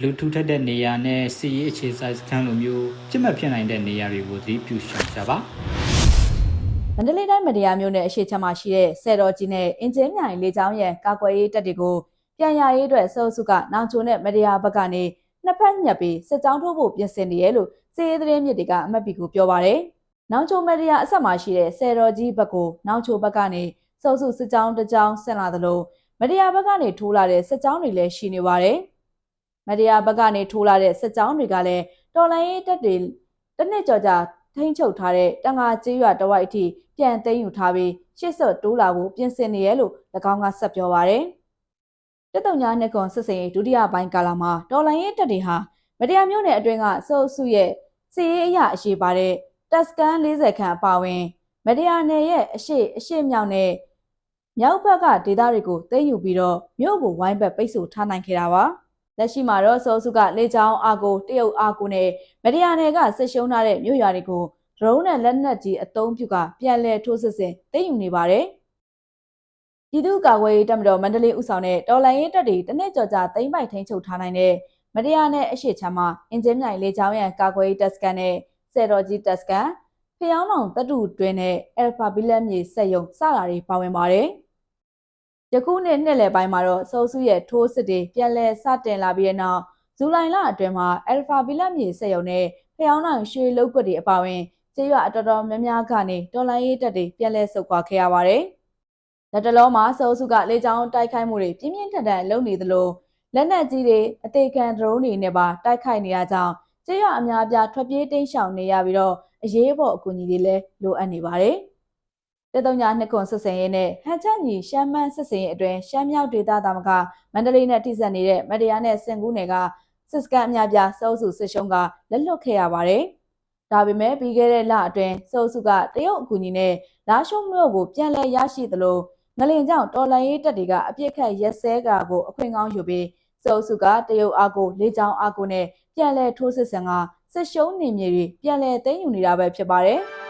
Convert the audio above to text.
လူထူထပ်တဲ့နေရာနဲ့စီရေးအခြေစိုက်စခန်းလိုမျိုးပြစ်မှတ်ဖြစ်နိုင်တဲ့နေရာတွေကိုသတိပြုရှောင်ကြပါမန္တလေးတိုင်းမတရားမြို့နယ်အရှိချမ်းမှာရှိတဲ့ဆယ်တော်ကြီးနဲ့အင်ဂျင်မြိုင်လေချောင်းရံကာကွယ်ရေးတပ်တွေကိုပြန်ရရေးအတွက်စောစုကနောင်ချိုနဲ့မတရားဘက်ကနေနှစ်ဖက်ညက်ပြီးစစ်ကြောင်းထိုးဖို့ပြင်ဆင်နေရလို့စီးရေးသတင်းမြစ်တွေကအမတ်ပီကိုပြောပါရယ်။နောင်ချိုမတရားအဆက်မှာရှိတဲ့ဆယ်တော်ကြီးဘက်ကိုနောင်ချိုဘက်ကနေစောစုစစ်ကြောင်းတစ်ကြောင်းဆင်လာသလိုမတရားဘက်ကနေထိုးလာတဲ့စစ်ကြောင်းတွေလည်းရှိနေပါတယ်။ မတရားဘက်ကနေထိုးလာတဲ့စစ်ကြောင်းတွေကလည်းတော်လိုင်းရေးတပ်တွေတစ်နှစ်ကျော်ကြာထိန်းချုပ်ထားတဲ့တန်ငါကျေးရွာတဝိုက်အထိပြန်သိမ်းယူထားပြီးရှစ်ဆွတ်တိုးလာဖို့ပြင်ဆင်နေရလို့၎င်းကဆက်ပြောပါရယ်။တက်တုံညာနှစ်ကွန်စစ်စင်ရေးဒုတိယပိုင်းကာလမှာတော်လိုင်းရေးတပ်တွေဟာမတရားမျိုးနယ်အတွင်းကစိုးစုရဲ့စီရေးအရာအရှိပါတဲ့တက်စကန်40ခန့်အပါအဝင်မတရားနယ်ရဲ့အရှိအရှိမြောက်နဲ့မြောက်ဘက်ကဒေသတွေကိုသိမ်းယူပြီးတော့မြို့ကိုဝိုင်းဘက်ပိတ်ဆို့ထားနိုင်ခဲ့တာပါ။ လက်ရှိမှာတော့စောစုကလေချောင်းအာကိုတရုတ်အာကိုနဲ့မတရားနယ်ကစစ်ရှုံးထားတဲ့မြို့ရွာတွေကိုဒရုန်းနဲ့လက်နက်ကြီးအသုံးပြုကပြန်လည်ထိုးစစ်ဆင်သိမ်းယူနေပါတယ်။ပြည်သူ့ကာကွယ်ရေးတပ်မတော်မန္တလေးဦးဆောင်တဲ့တော်လိုင်းရေးတပ်တွေတနစ်ကြော်ကြာသိမ်းပိုက်ထိန်းချုပ်ထားနိုင်တဲ့မတရားနဲ့အရှိချမ်းမှာအင်ဂျင်မြိုင်လေချောင်းရံကာကွယ်ရေးတပ်စကန်နဲ့ဆယ်တော်ကြီးတပ်စကန်ဖျောင်းတောင်တပ်တူတွင်းနဲ့အယ်ဖာဘီလက်မြေစက်ယုံစတာတွေပါဝင်ပါတယ်။ ယခုနှစ်နှစ်လယ်ပိုင်းမှာတော့စိုးစုရဲ့ထိုးစစ်တွေပြန်လည်စတင်လာပြီးတဲ့နောက်ဇူလိုင်လအတွင်းမှာအယ်ဖာဘီလက်မြေစက်ယုံနဲ့ဖျောင်းတောင်ရွှေလုတ်ကွက်တွေအပါအဝင်ကျေးရွာအတော်တော်များများကနေတော်လိုင်းရေးတပ်တွေပြန်လည်ဆုတ်ခွာခဲ့ရပါတယ်။လက်တလုံးမှာစိုးစုကလေကြောင်းတိုက်ခိုက်မှုတွေပြင်းပြင်းထန်ထန်လုပ်နေသလိုလက်နက်ကြီးတွေအသေးခံဒရုန်းတွေနဲ့ပါတိုက်ခိုက်နေရကြောင်းကျေးရွာအများအပြားထွက်ပြေးတိမ်းရှောင်နေရပြီးတော့အရေးပေါ်အကူအညီတွေလည်းလိုအပ်နေပါတယ်။ တက်တုံညာနှစ်ခွန်ဆက်စင်ရေးနဲ့ဟန်ချက်ညီရှမ်းမန်းဆက်စင်ရေးအတွင်းရှမ်းမြောက်ဒေသတာမကမန္တလေးနဲ့ထိစပ်နေတဲ့မတရားနဲ့စင်ကူးနယ်ကစစ်စကန်အများပြားစောစုစစ်ရှုံးကလက်လွတ်ခဲ့ရပါတယ်။ဒါပေမဲ့ပြီးခဲ့တဲ့လအတွင်းစောစုကတရုတ်အကူအညီနဲ့လာရှုံးမြို့ကိုပြန်လည်ရရှိသလိုငလင်ကြောင့်တော်လန်ရေးတပ်တွေကအပြစ်ခတ်ရက်စဲကာကိုအခွင့်ကောင်းယူပြီးစောစုကတရုတ်အာကိုလေးချောင်းအာကိုနဲ့ပြန်လည်ထိုးစစ်ဆင်ကစစ်ရှုံးနေမြေတွေပြန်လည်သိမ်းယူနေတာပဲဖြစ်ပါတယ်။